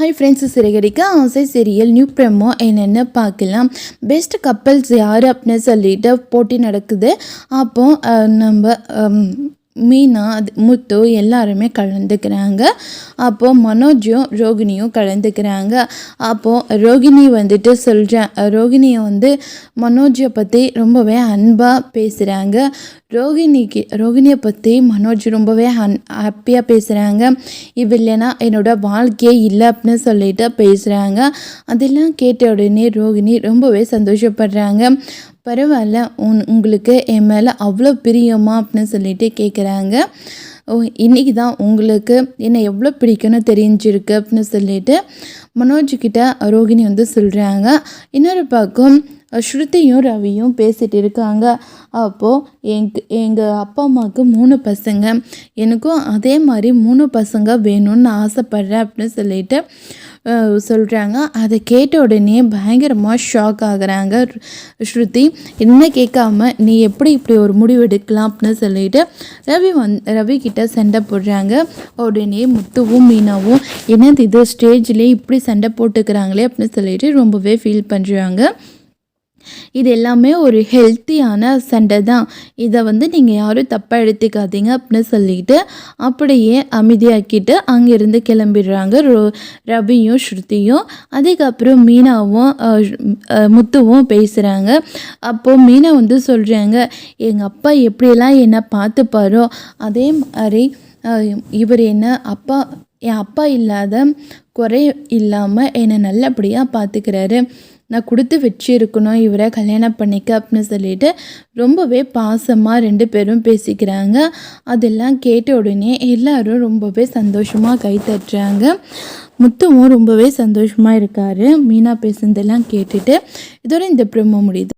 Hi friends Siragadikka. ஆசை serial new promo என்னென்னு பார்க்கலாம். பெஸ்ட் கப்பல்ஸ் யார் அப்படின்னு சொல்லிட்டு போட்டி நடக்குது. அப்போது நம்ம மீனா அது முத்து எல்லாருமே கலந்துக்கிறாங்க. அப்போது மனோஜும் ரோகிணியும் கலந்துக்கிறாங்க. அப்போது ரோகிணி வந்துட்டு சொல்கிறேன் ரோகிணியை வந்து மனோஜை பற்றி ரொம்பவே அன்பாக பேசுகிறாங்க ரோகிணிக்கு ரோகிணியை பற்றி மனோஜ் ரொம்பவே அன் ஹாப்பியாக பேசுகிறாங்க இவ இல்லைன்னா என்னோட வாழ்க்கையே இல்லை அப்படின்னு சொல்லிட்டு பேசுகிறாங்க அதெல்லாம் கேட்ட உடனே ரோகிணி ரொம்பவே சந்தோஷப்படுறாங்க. பரவாயில்ல. உன் உங்களுக்கு என் மேலே அவ்வளோ பிரியமா அப்படின்னு சொல்லிட்டு கேட்குறாங்க ஓ இன்றைக்கி தான் உங்களுக்கு என்னை எவ்வளோ பிடிக்கும்னு தெரிஞ்சிருக்கு அப்படின்னு சொல்லிட்டு மனோஜ்கிட்ட ரோகிணி வந்து சொல்கிறாங்க இன்னொரு பக்கம் ஸ்ருதியும் ரவியும் பேசிகிட்டு இருக்காங்க. அப்போது எங் எங்கள் அப்பா அம்மாவுக்கு மூணு பசங்க. எனக்கும் அதே மாதிரி மூணு பசங்க வேணும்னு ஆசைப்பட்றேன் அப்படின்னு சொல்லிட்டு சொல்கிறாங்க அதை கேட்ட உடனே பயங்கரமாக ஷாக் ஆகுறாங்க ஸ்ருதி. என்ன கேட்காம நீ எப்படி இப்படி ஒரு முடிவு எடுக்கலாம்? அப்படின்னு சொல்லிட்டு ரவி வந் ரவி கிட்ட சண்டை போடுறாங்க. உடனே முத்துவும் மீனாவும் என்னது இது? ஸ்டேஜ்லேயே இப்படி சண்டை போட்டுக்கிறாங்களே? அப்படின்னு சொல்லிட்டு ரொம்பவே ஃபீல் பண்ணுறாங்க இது எல்லாமே ஒரு ஹெல்த்தியான சண்டை தான். இதை வந்து நீங்கள் யாரும் தப்பாக எடுத்துக்காதீங்க அப்படின்னு சொல்லிட்டு அப்படியே அமைதியாக்கிட்டு அங்கேருந்து கிளம்பிடுறாங்க ரோ ரவியும் ஸ்ருதியும். அதுக்கப்புறம் மீனாவும் முத்துவும் பேசுகிறாங்க அப்போது மீனா வந்து சொல்கிறாங்க எங்கள் அப்பா எப்படியெல்லாம் என்னை பார்த்துப்பாரோ அதே மாதிரி இவர் என்ன அப்பா என் அப்பா இல்லாத குறை இல்லாமல் என்னை நல்லபடியாக பார்த்துக்கிறாரு. நான் கொடுத்து வச்சிருக்கணும் இவரை கல்யாணம் பண்ணிக்க அப்படின்னு சொல்லிட்டு ரொம்பவே பாசமாக ரெண்டு பேரும் பேசிக்கிறாங்க. அதெல்லாம் கேட்ட உடனே எல்லாரும் ரொம்பவே சந்தோஷமாக கை தட்டுறாங்க. முத்துவும் ரொம்பவே சந்தோஷமாக இருக்காரு. மீனா பேசுனதெல்லாம் கேட்டுட்டு இதோட இந்த ப்ரோமோ முடியுது.